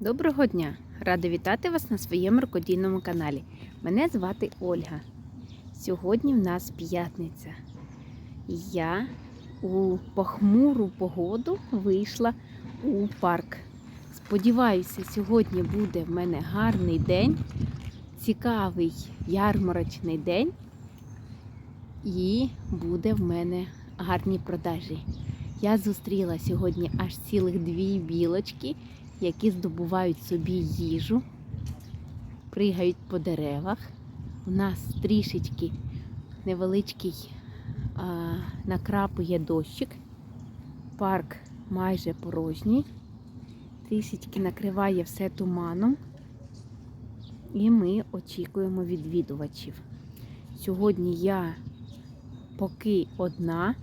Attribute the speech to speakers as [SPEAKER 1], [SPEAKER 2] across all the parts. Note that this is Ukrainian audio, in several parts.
[SPEAKER 1] Доброго дня! Рада вітати вас на своєму рукодільному каналі. Мене звати Ольга. Сьогодні в нас п'ятниця. Я у похмуру погоду вийшла у парк. Сподіваюся, сьогодні буде в мене гарний день, цікавий ярмарочний день, і буде в мене гарні продажі. Я зустріла сьогодні аж цілих дві білочки які здобувають собі їжу, пригають по деревах. У нас трішечки невеличкий а, накрапує дощик. Парк майже порожній, трішечки накриває все туманом. І ми очікуємо відвідувачів. Сьогодні я поки одна,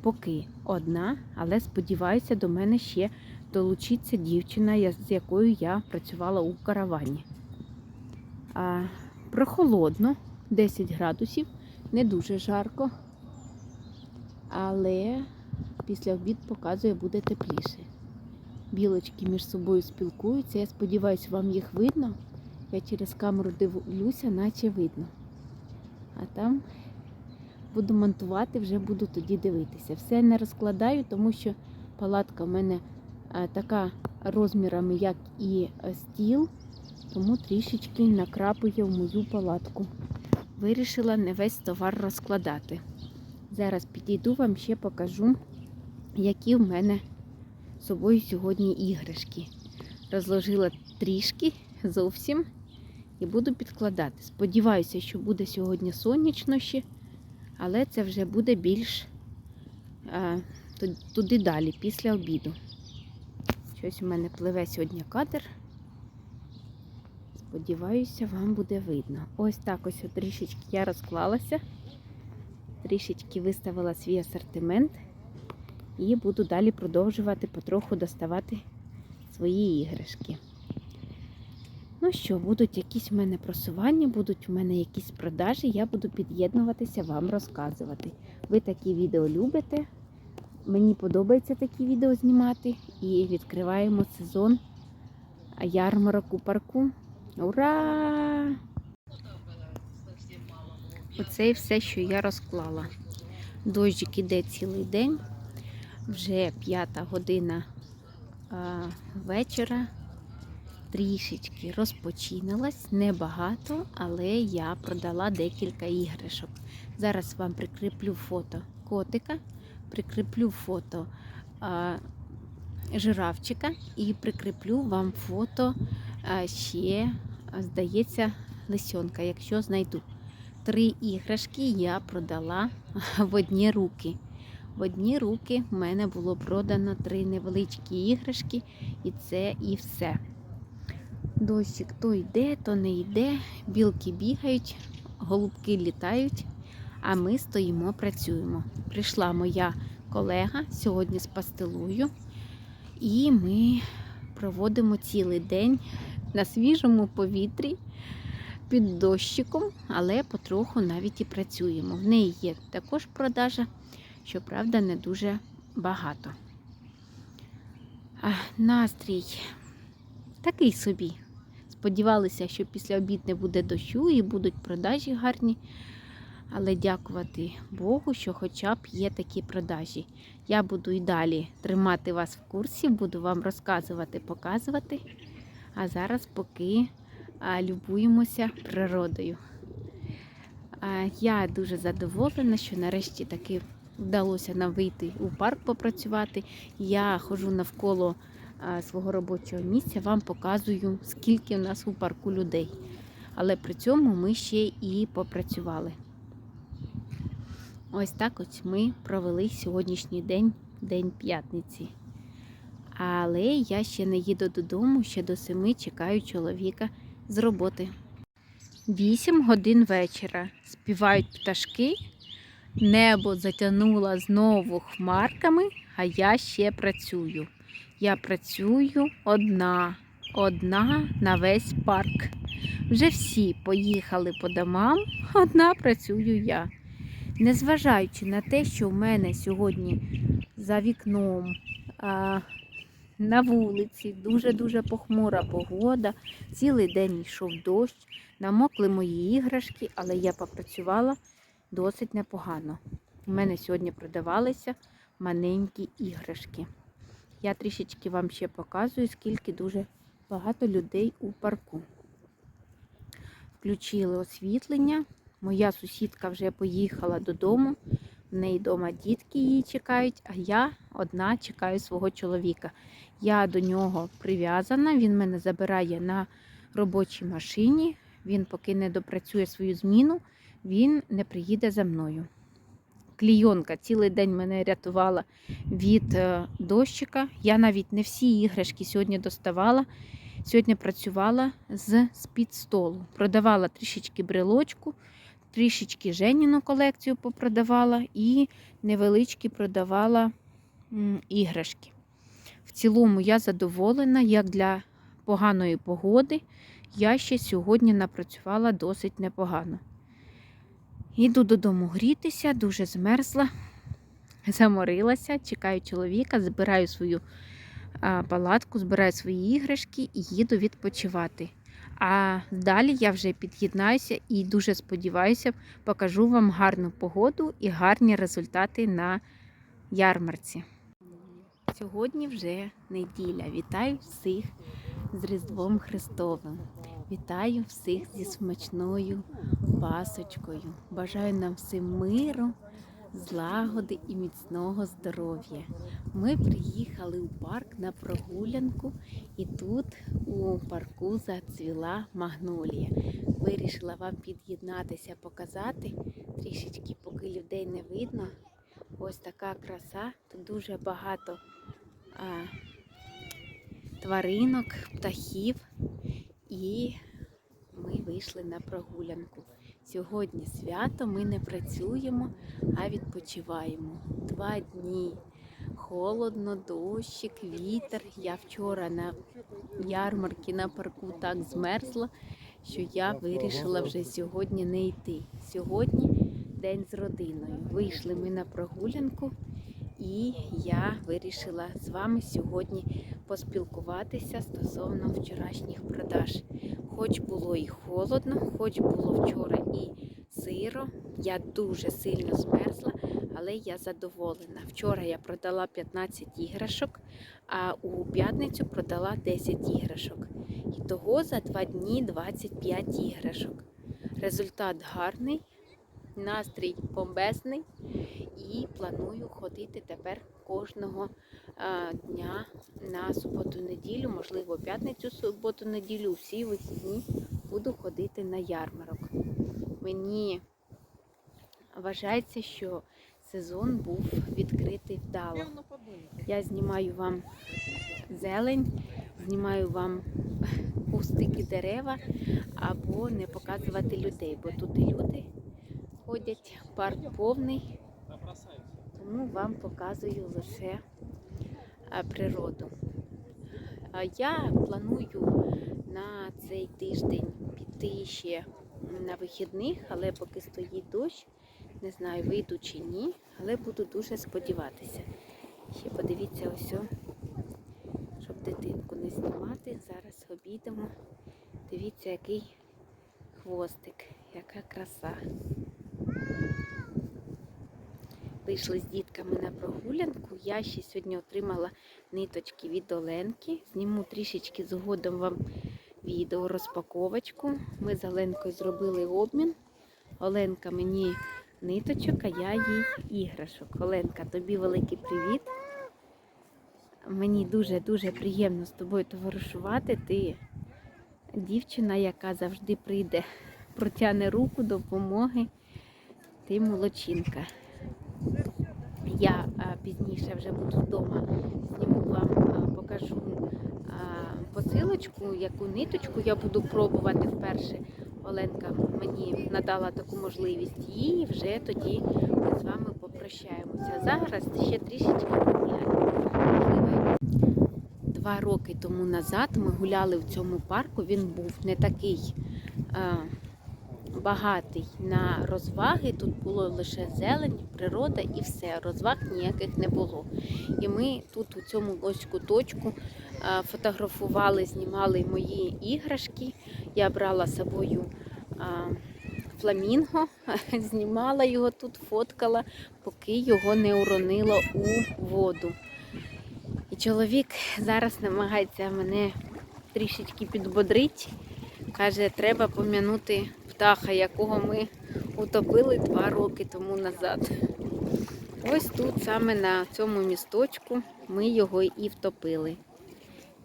[SPEAKER 1] поки одна, але сподіваюся, до мене ще долучиться дівчина, з якою я працювала у каравані. А, прохолодно, 10 градусів, не дуже жарко, але після обід показує, буде тепліше. Білочки між собою спілкуються. Я сподіваюся, вам їх видно. Я через камеру дивлюся, наче видно. А там буду монтувати, вже буду тоді дивитися. Все не розкладаю, тому що палатка в мене така розмірами, як і е, стіл, тому трішечки накрапує в мою палатку. Вирішила не весь товар розкладати. Зараз підійду вам ще покажу, які в мене з собою сьогодні іграшки. Розложила трішки зовсім і буду підкладати. Сподіваюся, що буде сьогодні сонячно ще, але це вже буде більш е, ту- туди далі, після обіду. Щось у мене пливе сьогодні кадр. Сподіваюся, вам буде видно. Ось так ось трішечки я розклалася, трішечки виставила свій асортимент і буду далі продовжувати потроху доставати свої іграшки. Ну що, будуть якісь в мене просування, будуть у мене якісь продажі, я буду під'єднуватися, вам розказувати. Ви такі відео любите. Мені подобається такі відео знімати. І відкриваємо сезон ярмарок у парку. Ура! Оце і все, що я розклала. Дощик іде цілий день, вже п'ята година а, вечора. Трішечки розпочиналась, небагато, але я продала декілька іграшок. Зараз вам прикріплю фото котика, прикріплю фото жирафчика і прикріплю вам фото ще, здається, лисьонка, якщо знайду. Три іграшки я продала в одні руки. В одні руки в мене було продано три невеличкі іграшки, і це і все. Дощик то йде, то не йде, білки бігають, голубки літають, а ми стоїмо, працюємо. Прийшла моя колега сьогодні з пастилою, і ми проводимо цілий день на свіжому повітрі під дощиком, але потроху навіть і працюємо. В неї є також продажа, щоправда, не дуже багато. А, настрій такий собі. Сподівалися, що після обід не буде дощу і будуть продажі гарні. Але дякувати Богу, що хоча б є такі продажі. Я буду і далі тримати вас в курсі, буду вам розказувати, показувати. А зараз поки любуємося природою. Я дуже задоволена, що нарешті таки вдалося нам вийти у парк попрацювати. Я ходжу навколо свого робочого місця, вам показую, скільки у нас у парку людей. Але при цьому ми ще і попрацювали. Ось так ось ми провели сьогоднішній день, день п'ятниці. Але я ще не їду додому, ще до семи чекаю чоловіка з роботи. Вісім годин вечора. Співають пташки, небо затягнуло знову хмарками, а я ще працюю. Я працюю одна, одна на весь парк. Вже всі поїхали по домам, одна працюю я. Незважаючи на те, що в мене сьогодні за вікном а, на вулиці, дуже-дуже похмура погода. Цілий день йшов дощ, намокли мої іграшки, але я попрацювала досить непогано. У мене сьогодні продавалися маленькі іграшки. Я трішечки вам ще показую, скільки дуже багато людей у парку. Включили освітлення. Моя сусідка вже поїхала додому. В неї вдома дітки її чекають, а я одна чекаю свого чоловіка. Я до нього прив'язана, він мене забирає на робочій машині. Він поки не допрацює свою зміну, він не приїде за мною. Клійонка цілий день мене рятувала від е, дощика. Я навіть не всі іграшки сьогодні доставала. Сьогодні працювала з-під столу. Продавала трішечки брелочку, трішечки Женіну колекцію попродавала і невеличкі продавала іграшки. В цілому я задоволена, як для поганої погоди. Я ще сьогодні напрацювала досить непогано. Іду додому грітися, дуже змерзла, заморилася, чекаю чоловіка, збираю свою палатку, збираю свої іграшки і їду відпочивати. А далі я вже під'єднаюся і дуже сподіваюся, покажу вам гарну погоду і гарні результати на ярмарці. Сьогодні вже неділя. Вітаю всіх з Різдвом Христовим. Вітаю всіх зі смачною пасочкою. Бажаю нам всім миру, злагоди і міцного здоров'я. Ми приїхали у парк на прогулянку, і тут у парку зацвіла магнолія. Вирішила вам під'єднатися, показати трішечки, поки людей не видно. Ось така краса. Тут дуже багато а, тваринок, птахів. І ми вийшли на прогулянку. Сьогодні свято ми не працюємо, а відпочиваємо. Два дні. Холодно, дощик, вітер. Я вчора на ярмарці на парку так змерзла, що я вирішила вже сьогодні не йти. Сьогодні день з родиною. Вийшли ми на прогулянку, і я вирішила з вами сьогодні поспілкуватися стосовно вчорашніх продаж. Хоч було і холодно, хоч було вчора і сиро, я дуже сильно змерзла, але я задоволена. Вчора я продала 15 іграшок, а у п'ятницю продала 10 іграшок. І того за два дні 25 іграшок. Результат гарний, настрій бомбезний і планую ходити тепер кожного дня на суботу-неділю, можливо, п'ятницю, суботу-неділю, всі вихідні буду ходити на ярмарок. Мені вважається, що сезон був відкритий вдало. Я знімаю вам зелень, знімаю вам кустики дерева або не показувати людей, бо тут і люди ходять, парк повний, тому вам показую лише природу. А Я планую на цей тиждень піти ще на вихідних, але поки стоїть дощ, не знаю, вийду чи ні, але буду дуже сподіватися. Ще подивіться ось, щоб дитинку не знімати. Зараз обійдемо. Дивіться, який хвостик, яка краса. Вийшли з дітками на прогулянку. Я ще сьогодні отримала ниточки від Оленки. Зніму трішечки згодом вам відео розпаковочку. Ми з Оленкою зробили обмін. Оленка мені ниточок, а я їй іграшок. Оленка, тобі великий привіт. Мені дуже-дуже приємно з тобою товаришувати. Ти дівчина, яка завжди прийде, протягне руку допомоги. Ти молодчинка. Я пізніше вже буду вдома, зніму вам, покажу посилочку, яку ниточку я буду пробувати вперше. Оленка мені надала таку можливість і вже тоді ми з вами попрощаємося. Зараз ще трішечки. Можливо, Два роки тому назад ми гуляли в цьому парку. Він був не такий багатий на розваги. Тут було лише зелень, природа і все. Розваг ніяких не було. І ми тут у цьому ось куточку фотографували, знімали мої іграшки. Я брала з собою фламінго, знімала його тут, фоткала, поки його не уронило у воду. І чоловік зараз намагається мене трішечки підбодрити. Каже, треба пом'янути птаха, якого ми утопили два роки тому назад. Ось тут, саме на цьому місточку, ми його і втопили.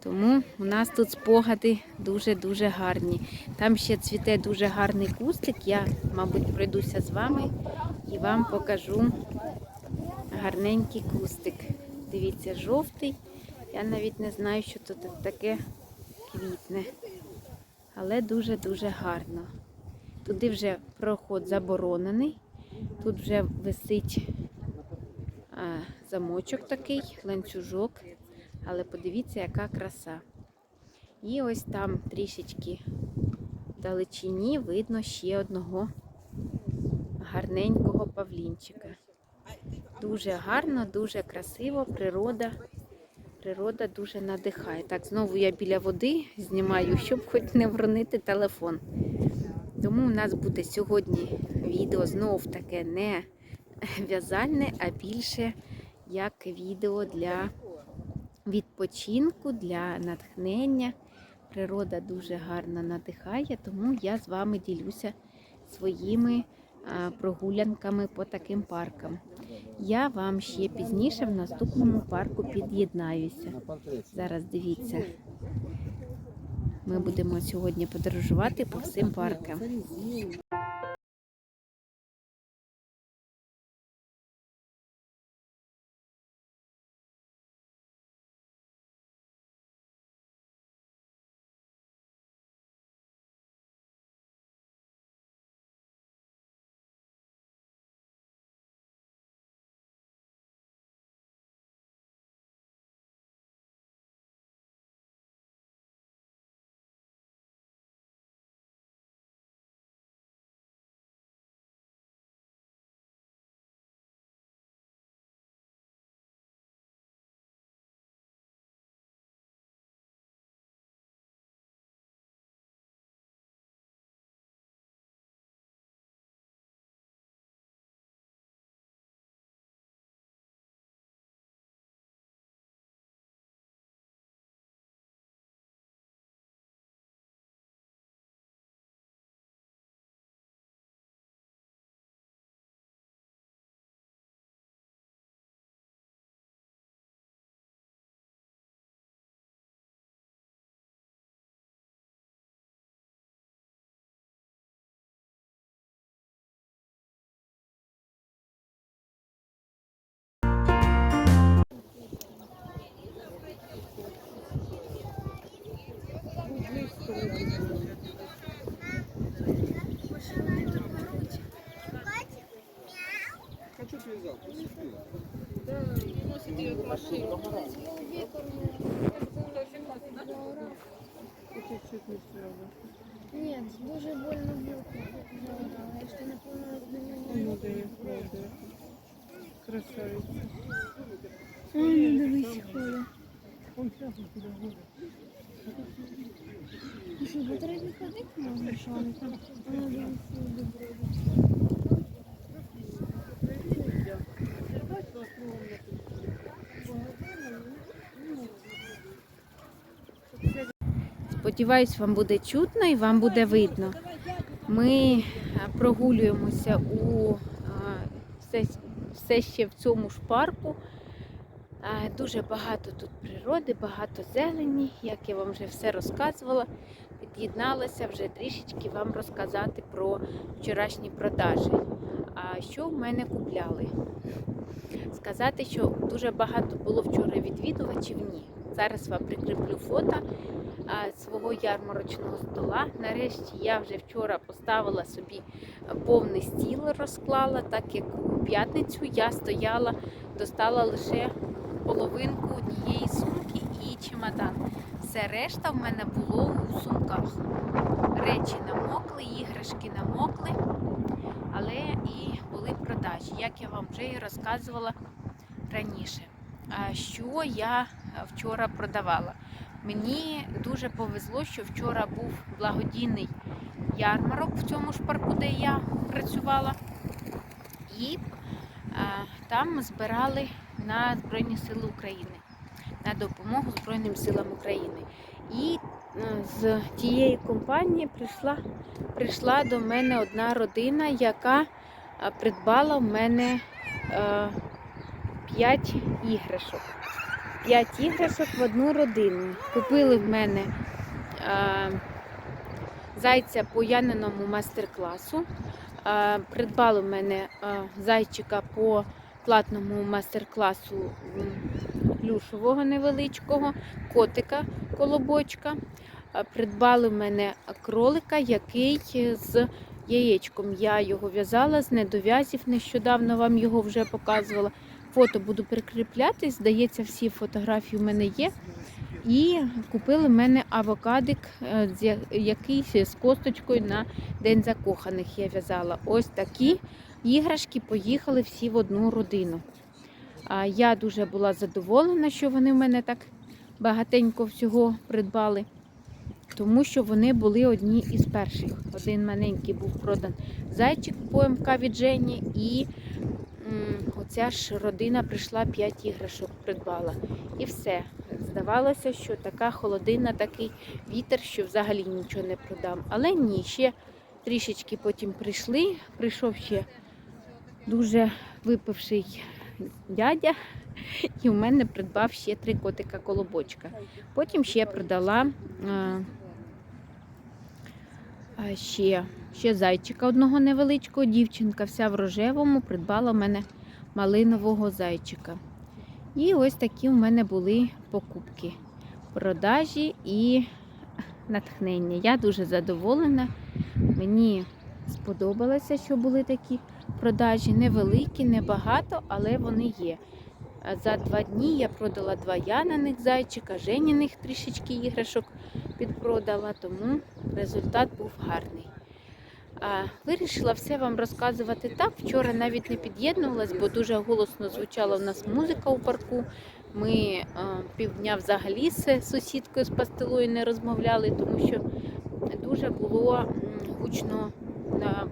[SPEAKER 1] Тому у нас тут спогади дуже-дуже гарні. Там ще цвіте дуже гарний кустик. Я, мабуть, пройдуся з вами і вам покажу гарненький кустик. Дивіться, жовтий. Я навіть не знаю, що тут таке квітне. Але дуже-дуже гарно. Туди вже проход заборонений. Тут вже висить а, замочок такий, ланцюжок. Але подивіться, яка краса. І ось там трішечки вдалечині видно ще одного гарненького павлінчика. Дуже гарно, дуже красиво, природа. Природа дуже надихає. Так, знову я біля води знімаю, щоб хоч не вронити телефон. Тому у нас буде сьогодні відео знов таке не в'язальне, а більше як відео для відпочинку, для натхнення. Природа дуже гарно надихає, тому я з вами ділюся своїми прогулянками по таким паркам. Я вам ще пізніше в наступному парку під'єднаюся. Зараз дивіться. Ми будемо сьогодні подорожувати по всім паркам.
[SPEAKER 2] Thank you.
[SPEAKER 1] Сподіваюсь, вам буде чутно і вам буде видно. Ми е, прогулюємося у е, все, все ще в цьому ж парку. Е, Дуже багато тут природи, багато зелені, як я вам вже все розказувала. Під'єдналася вже трішечки вам розказати про вчорашні продажі. А що в мене купляли? Сказати, що дуже багато було вчора відвідувачів, ні. Зараз вам прикріплю фото свого ярмарочного стола. Нарешті я вже вчора поставила собі повний стіл, розклала, так як у п'ятницю я стояла, достала лише половинку однієї сумки і чемодан. Все решта в мене було у сумках. Речі намокли, іграшки намокли, але і були продажі, як я вам вже і розказувала раніше. Що я вчора продавала? Мені дуже повезло, що вчора був благодійний ярмарок в цьому ж парку, де я працювала. І там збирали на Збройні Сили України, на допомогу Збройним силам України. І е, з тієї компанії прийшла, прийшла до мене одна родина, яка е, придбала в мене е, 5 іграшок. 5 іграшок в одну родину. Купили в мене е, зайця по Яниному майстер-класу. Е, Придбали в мене е, зайчика по платному майстер-класу плюшового невеличкого, котика колобочка. Придбали в мене кролика, який з яєчком. Я його в'язала з недов'язів. Нещодавно вам його вже показувала. Фото буду прикріпляти. Здається, всі фотографії в мене є. І купили в мене авокадик, е, який з косточкою на День закоханих я в'язала. Ось такі іграшки поїхали всі в одну родину. Я дуже була задоволена, що вони в мене так багатенько всього придбали, тому що вони були одні із перших. Один маленький був продан зайчик по МК від Жені, і оця ж родина прийшла 5 іграшок, придбала. І все. Здавалося, що така холодина, такий вітер, що взагалі нічого не продам. Але ні, ще трішечки потім прийшли. Прийшов ще дуже випивший дядя, і в мене придбав ще три котика колобочка. Потім ще продала а, а, ще, ще зайчика одного невеличкого. Дівчинка вся в рожевому придбала в мене малинового зайчика. І ось такі в мене були покупки, продажі і натхнення. Я дуже задоволена. Мені сподобалося, що були такі продажі. Невеликі, небагато, але вони є. За два дні я продала два янаних зайчика, женяних трішечки іграшок підпродала, тому результат був гарний. А, вирішила все вам розказувати так. Вчора навіть не під'єднувалась, бо дуже голосно звучала в нас музика у парку. Ми а, півдня взагалі з сусідкою з пастилою не розмовляли, тому що дуже було гучно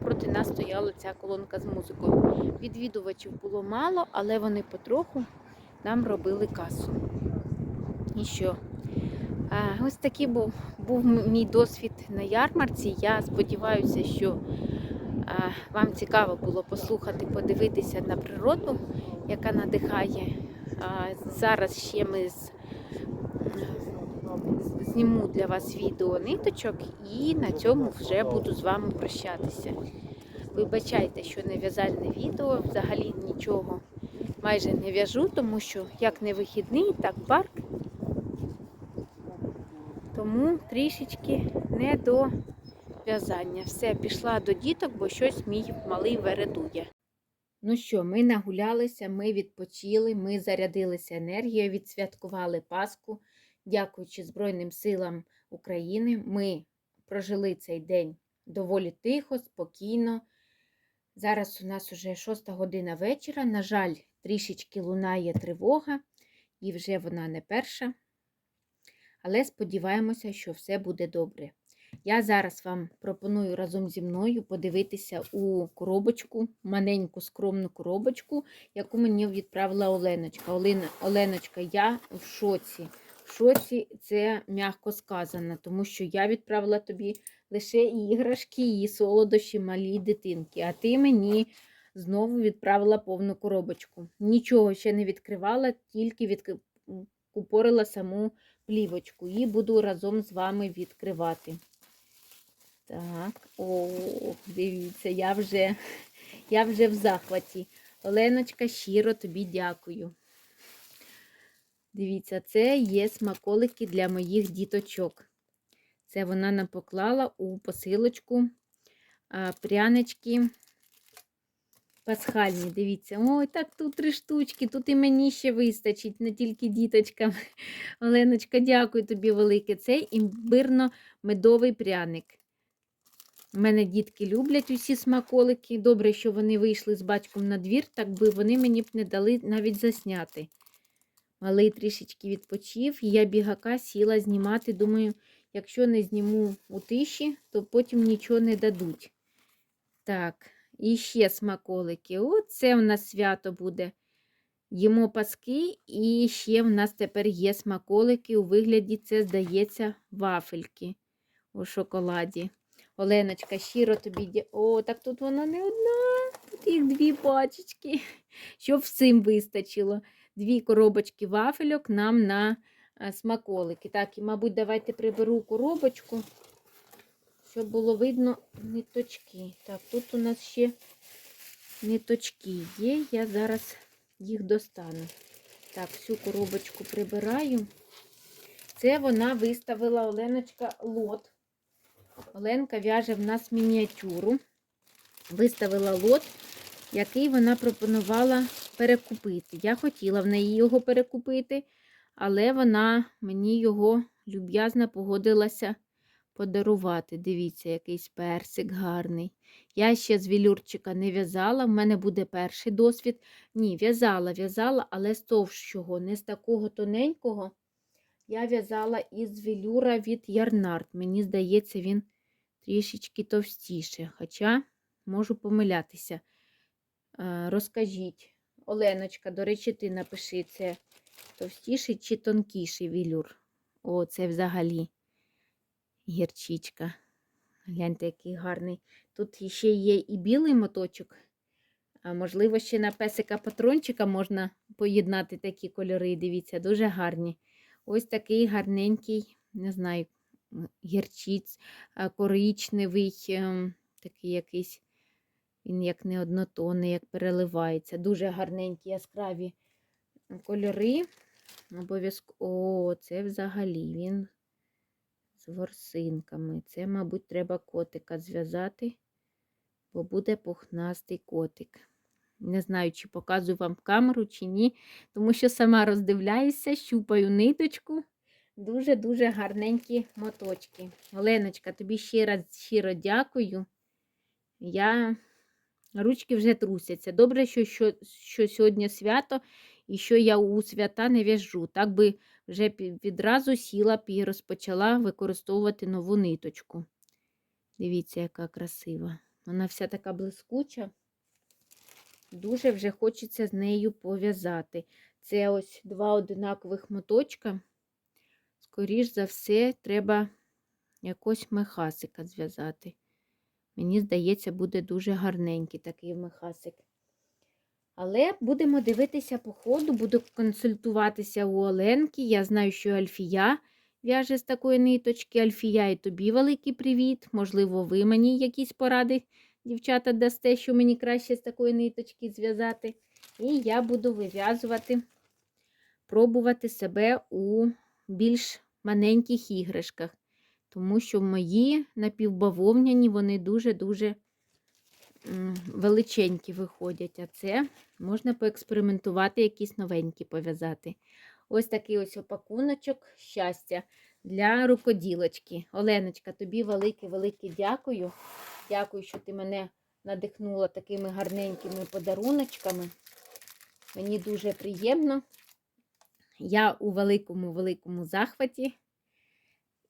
[SPEAKER 1] проти нас стояла ця колонка з музикою. Відвідувачів було мало, але вони потроху нам робили касу. І що? Ось такий був, був мій досвід на ярмарці. Я сподіваюся, що вам цікаво було послухати, подивитися на природу, яка надихає. Зараз ще ми з, зніму для вас відео ниточок і на цьому вже буду з вами прощатися. Вибачайте, що не в'язальне відео, взагалі нічого майже не в'яжу, тому що як не вихідний, так парк. Тому трішечки не до в'язання. Все, пішла до діток, бо щось мій малий вередує. Ну що, ми нагулялися, ми відпочили, ми зарядилися енергією, відсвяткували Пасху. Дякуючи Збройним силам України, ми прожили цей день доволі тихо, спокійно. Зараз у нас уже 6 година вечора. На жаль, трішечки лунає тривога, і вже вона не перша. Але сподіваємося, що все буде добре. Я зараз вам пропоную разом зі мною подивитися у коробочку, маленьку скромну коробочку, яку мені відправила Оленочка. Олена, Оленочка, я в шоці. Шоці це м'яко сказано, тому що я відправила тобі лише іграшки і солодощі малій дитинки, а ти мені знову відправила повну коробочку. Нічого ще не відкривала, тільки відкупорила саму плівочку і буду разом з вами відкривати. Так, о, дивіться, я вже, я вже в захваті. Оленочка, щиро тобі дякую. Дивіться, це є смаколики для моїх діточок. Це вона нам поклала у посилочку прянички Пасхальні, дивіться. Ой, так тут три штучки, тут і мені ще вистачить, не тільки діточкам. Оленочка, дякую тобі велике. Це імбирно-медовий пряник. У мене дітки люблять усі смаколики. Добре, що вони вийшли з батьком на двір, так би вони мені б не дали навіть засняти. Малий трішечки відпочив, і я бігака сіла знімати. Думаю, якщо не зніму у тиші, то потім нічого не дадуть. Так, і ще смаколики. Оце в нас свято буде. Їмо паски, і ще в нас тепер є смаколики у вигляді, це, здається, вафельки у шоколаді. Оленочка, щиро тобі. О, так тут вона не одна. Тут їх дві пачечки. Щоб всім вистачило. Дві коробочки вафельок нам на смаколики. Так, і, мабуть, давайте приберу коробочку, щоб було видно ниточки. Так, тут у нас ще ниточки є. Я зараз їх достану. Так, всю коробочку прибираю. Це вона виставила Оленочка лот. Оленка в'яже в нас мініатюру. Виставила лот, який вона пропонувала перекупити. Я хотіла в неї його перекупити, але вона мені його люб'язно погодилася подарувати. Дивіться, якийсь персик гарний. Я ще з вілюрчика не в'язала, в мене буде перший досвід. Ні, в'язала, в'язала, але з товщого, не з такого тоненького. Я в'язала із велюра від Ярнард. Мені здається, він трішечки товстіше, хоча можу помилятися. Е, Розкажіть, Оленочка, до речі, ти напиши, це товстіший чи тонкіший велюр? О, це взагалі гірчичка. Гляньте, який гарний. Тут ще є і білий моточок. А можливо, ще на песика патрончика можна поєднати такі кольори. Дивіться, дуже гарні. Ось такий гарненький, не знаю, гірчиць, коричневий, ем, такий якийсь, він як не однотонний, як переливається. Дуже гарненькі, яскраві кольори. Обов'язково. О, це взагалі він з ворсинками. Це, мабуть, треба котика зв'язати, бо буде пухнастий котик. Не знаю, чи показую вам камеру, чи ні, тому що сама роздивляюся, щупаю ниточку. Дуже-дуже гарненькі моточки. Оленочка, тобі ще раз щиро дякую. Я... Ручки вже трусяться. Добре, що, що, що сьогодні свято і що я у свята не в'яжу. Так би вже відразу сіла б і розпочала використовувати нову ниточку. Дивіться, яка красива. Вона вся така блискуча. Дуже вже хочеться з нею пов'язати. Це ось два одинакових моточка. Скоріш за все, треба якось мехасика зв'язати. Мені здається, буде дуже гарненький такий мехасик. Але будемо дивитися по ходу, буду консультуватися у Оленки. Я знаю, що Альфія в'яже з такої ниточки. Альфія, і тобі великий привіт. Можливо, ви мені якісь поради, дівчата, дасте, що мені краще з такої ниточки зв'язати. І я буду вив'язувати, пробувати себе у більш маленьких іграшках. Тому що мої напівбавовняні, вони дуже-дуже величенькі виходять. А це можна поекспериментувати, якісь новенькі пов'язати. Ось такий ось опакуночок щастя для рукоділочки. Оленочка, тобі велике-велике дякую. Дякую, що ти мене надихнула такими гарненькими подаруночками. Мені дуже приємно. Я у великому-великому захваті.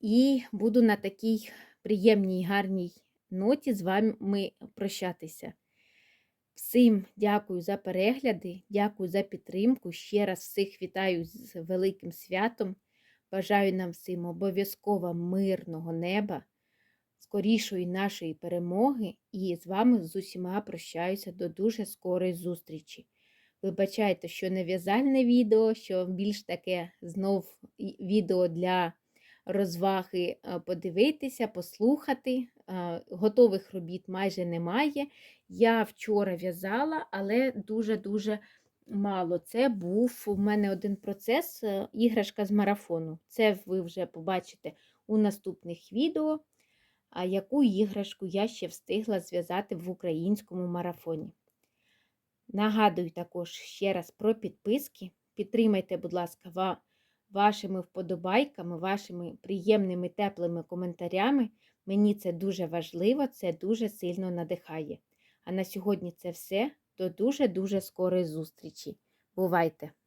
[SPEAKER 1] І буду на такій приємній, гарній ноті з вами прощатися. Всім дякую за перегляди, дякую за підтримку. Ще раз всіх вітаю з великим святом. Бажаю нам всім обов'язково мирного неба, скорішої нашої перемоги. І з вами з усіма прощаюся до дуже скорої зустрічі. Вибачайте, що не в'язальне відео, що більш таке знов відео для розваги подивитися, послухати. Готових робіт майже немає. Я вчора в'язала, але дуже-дуже мало. Це був у мене один процес, е, іграшка з марафону. Це ви вже побачите у наступних відео, яку іграшку я ще встигла зв'язати в українському марафоні. Нагадую також ще раз про підписки. Підтримайте, будь ласка, вашими вподобайками, вашими приємними теплими коментарями. Мені це дуже важливо, це дуже сильно надихає. А на сьогодні це все. До дуже-дуже скорої зустрічі. Бувайте!